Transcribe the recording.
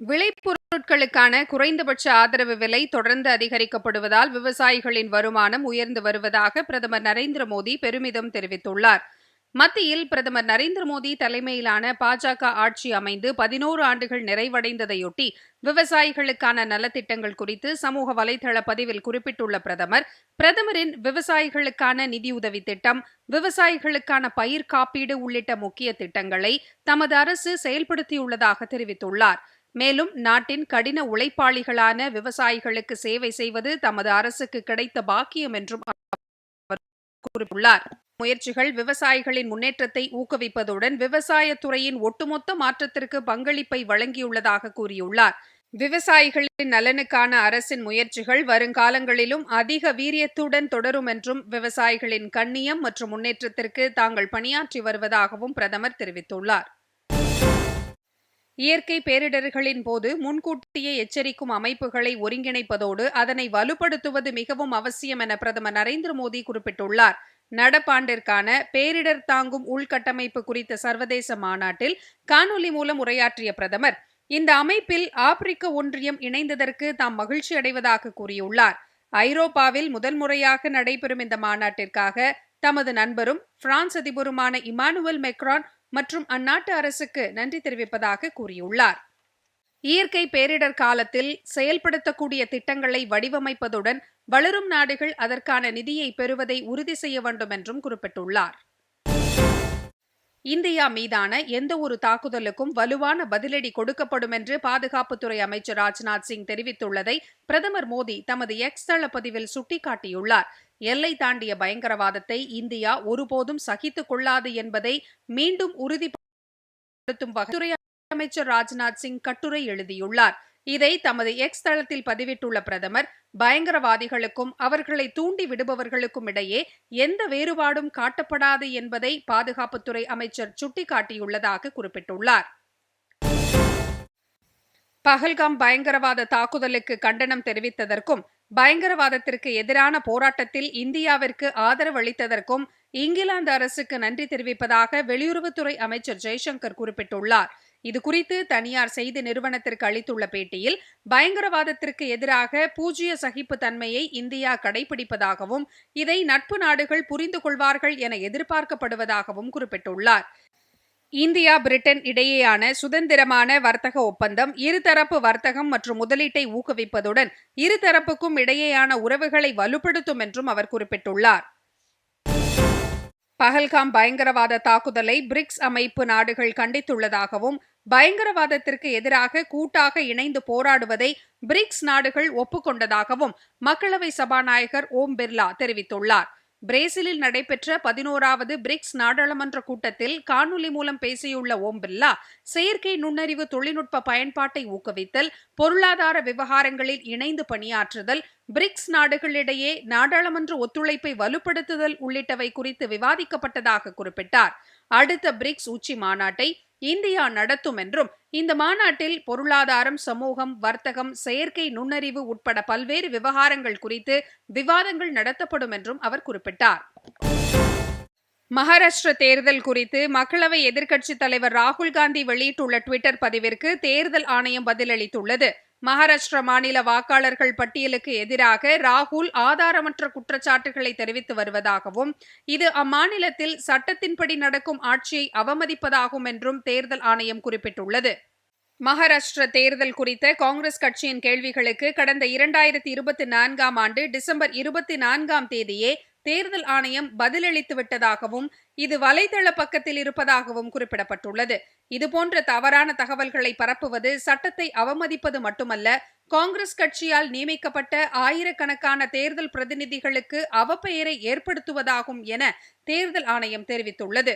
விளைபொருட்களுக்கான குறைந்தபட்ச ஆதரவு விலை தொடர்ந்து அதிகரிக்கப்படுவதால் விவசாயிகளின் வருமானம் உயர்ந்து வருவதாக பிரதமர் நரேந்திர மோடி பெருமிதம் தெரிவித்துள்ளார். மத்தியில் பிரதமர் நரேந்திர மோடி தலைமையிலான பாஜக ஆட்சி அமைந்து பதினோரு ஆண்டுகள் நிறைவடைந்ததையொட்டி விவசாயிகளுக்கான நலத்திட்டங்கள் குறித்து சமூக வலைதள பதிவில் குறிப்பிட்டுள்ள பிரதமர் பிரதமரின் விவசாயிகளுக்கான நிதியுதவி திட்டம் விவசாயிகளுக்கான பயிர் காப்பீடு உள்ளிட்ட முக்கிய திட்டங்களை தமது அரசு செயல்படுத்தியுள்ளதாக தெரிவித்துள்ளார். மேலும் நாட்டின் கடின உழைப்பாளிகளான விவசாயிகளுக்கு சேவை செய்வது தமது அரசுக்கு கிடைத்த பாக்கியம் என்றும் அவர் கூறியுள்ளார் முயற்சிகள் விவசாயிகளின் முன்னேற்றத்தை ஊக்குவிப்பதுடன் விவசாயத்துறையின் ஒட்டுமொத்த மாற்றத்திற்கு பங்களிப்பை வழங்கியுள்ளதாக கூறியுள்ளார். விவசாயிகளின் நலனுக்கான அரசின் முயற்சிகள் வருங்காலங்களிலும் அதிக வீரியத்துடன் தொடரும் என்றும் விவசாயிகளின் கண்ணியம் மற்றும் முன்னேற்றத்திற்கு தாங்கள் பணியாற்றி வருவதாகவும் பிரதமர் தெரிவித்துள்ளார். இயற்கை பேரிடர்களின் போது முன்கூட்டியே எச்சரிக்கும் அமைப்புகளை ஒருங்கிணைப்பதோடு அதனை வலுப்படுத்துவது மிகவும் அவசியம் என பிரதமர் நரேந்திர மோடி குறிப்பிட்டுள்ளார். நடப்பாண்டிற்கான பேரிடர் தாங்கும் உள்கட்டமைப்பு குறித்த சர்வதேச மாநாட்டில் காணொலி மூலம் உரையாற்றிய பிரதமர் இந்த அமைப்பில் ஆப்பிரிக்க ஒன்றியம் இணைந்ததற்கு தாம் மகிழ்ச்சி அடைவதாக கூறியுள்ளார். ஐரோப்பாவில் முதல் முறையாக நடைபெறும் இந்த மாநாட்டிற்காக தமது நண்பரும் பிரான்ஸ் அதிபருமான இமானுவல் மெக்ரான் மற்றும் அந்நாட்டு அரசுக்கு நன்றி தெரிவிப்பதாக கூறியுள்ளார். இயற்கை பேரிடர் காலத்தில் செயல்படுத்தக்கூடிய திட்டங்களை வடிவமைப்பதுடன் வளரும் நாடுகள் அதற்கான நிதியை பெறுவதை உறுதி செய்ய வேண்டும் என்றும் குறிப்பிட்டுள்ளார். இந்தியா மீதான எந்த ஒரு தாக்குதலுக்கும் வலுவான பதிலடி கொடுக்கப்படும் என்று பாதுகாப்புத்துறை அமைச்சர் ராஜ்நாத் சிங் தெரிவித்துள்ளதை பிரதமர் மோடி தமது எக்ஸ் தள பதிவில் சுட்டிக்காட்டியுள்ளார். எல்லை தாண்டிய பயங்கரவாதத்தை இந்தியா ஒருபோதும் சகித்துக் கொள்ளாது என்பதை மீண்டும் உறுதிப்படுத்தும் வகைத்துறை அமைச்சர் ராஜ்நாத் சிங் கட்டுரை எழுதியுள்ளார். இதை தமது எக்ஸ் தளத்தில் பதிவிட்டுள்ள பிரதமர் பயங்கரவாதிகளுக்கும் அவர்களை தூண்டி விடுபவர்களுக்கும் இடையே எந்த வேறுபாடும் காட்டப்படாது என்பதை பாதுகாப்புத்துறை அமைச்சர் சுட்டிக்காட்டியுள்ளதாக குறிப்பிட்டுள்ளார். பஹல்காம் பயங்கரவாத தாக்குதலுக்கு கண்டனம் தெரிவித்ததற்கும் பயங்கரவாதத்திற்கு எதிரான போராட்டத்தில் இந்தியாவிற்கு ஆதரவு அளித்ததற்கும் இங்கிலாந்து அரசுக்கு நன்றி தெரிவிப்பதாக வெளியுறவுத்துறை அமைச்சர் ஜெய்சங்கர் குறிப்பிட்டுள்ளார். இது குறித்து தனியார் செய்தி நிறுவனத்திற்கு அளித்துள்ள பேட்டியில் பயங்கரவாதத்திற்கு எதிராக பூஜ்ய சகிப்பு தன்மையை இந்தியா கடைபிடிப்பதாகவும் இதை நட்பு நாடுகள் புரிந்து கொள்வார்கள் என எதிர்பார்க்கப்படுவதாகவும் குறிப்பிட்டுள்ளார். இந்தியா பிரிட்டன் இடையேயான சுதந்திரமான வர்த்தக ஒப்பந்தம் இருதரப்பு வர்த்தகம் மற்றும் முதலீட்டை ஊக்குவிப்பதுடன் இருதரப்புக்கும் இடையேயான உறவுகளை வலுப்படுத்தும் என்றும் அவர் குறிப்பிட்டுள்ளார். பஹல்காம் பயங்கரவாத தாக்குதலை பிரிக்ஸ் அமைப்பு நாடுகள் கண்டித்துள்ளதாகவும் பயங்கரவாதத்திற்கு எதிராக கூட்டாக இணைந்து போராடுவதை பிரிக்ஸ் நாடுகள் ஒப்புக்கொண்டதாகவும் மக்களவை சபாநாயகர் ஓம் பிர்லா தெரிவித்துள்ளார். பிரேசிலில் நடைபெற்ற பதினோராவது பிரிக்ஸ் நாடாளுமன்ற கூட்டத்தில் காணொலி மூலம் பேசியுள்ள ஓம் பிர்லா செயற்கை நுண்ணறிவு தொழில்நுட்ப பயன்பாட்டை ஊக்குவித்தல் பொருளாதார விவகாரங்களில் இணைந்து பணியாற்றுதல் பிரிக்ஸ் நாடுகளிடையே நாடாளுமன்ற ஒத்துழைப்பை வலுப்படுத்துதல் உள்ளிட்டவை குறித்து விவாதிக்கப்பட்டதாக குறிப்பிட்டார். அடுத்த பிரிக்ஸ் உச்சி மாநாட்டை இந்தியா நடத்தும் என்றும் இந்த மாநாட்டில் பொருளாதாரம் சமூகம் வர்த்தகம் செயற்கை நுண்ணறிவு உட்பட பல்வேறு விவகாரங்கள் குறித்து விவாதங்கள் நடத்தப்படும் என்றும் அவர் குறிப்பிட்டார். மகாராஷ்டிர தேர்தல் குறித்து மக்களவை எதிர்க்கட்சித் தலைவர் ராகுல் காந்தி வெளியிட்டுள்ள டுவிட்டர் பதிவிற்கு தேர்தல் ஆணையம் பதிலளித்துள்ளது. மகாராஷ்டிர மாநில வாக்காளர்கள் பட்டியலுக்கு எதிராக ராகுல் ஆதாரமற்ற குற்றச்சாட்டுகளை தெரிவித்து வருவதாகவும் இது அம்மாநிலத்தில் சட்டத்தின்படி நடக்கும் ஆட்சியை அவமதிப்பதாகும் என்றும் தேர்தல் ஆணையம் குறிப்பிட்டுள்ளது. மகாராஷ்டிர தேர்தல் குறித்த காங்கிரஸ் கட்சியின் கேள்விகளுக்கு கடந்த இரண்டாயிரத்தி இருபத்தி நான்காம் ஆண்டு டிசம்பர் இருபத்தி நான்காம் தேதியே தேர்தல் ஆணையம் பதிலளித்து விட்டதாகவும் இது வலைதள பக்கத்தில் இருப்பதாகவும் குறிப்பிடப்பட்டுள்ளது. இதுபோன்ற தவறான தகவல்களை பரப்புவது சட்டத்தை அவமதிப்பது மட்டுமல்ல காங்கிரஸ் கட்சியால் நியமிக்கப்பட்ட ஆயிரக்கணக்கான தேர்தல் பிரதிநிதிகளுக்கு அவப்பெயரை ஏற்படுத்துவதாகும் என தேர்தல் ஆணையம் தெரிவித்துள்ளது.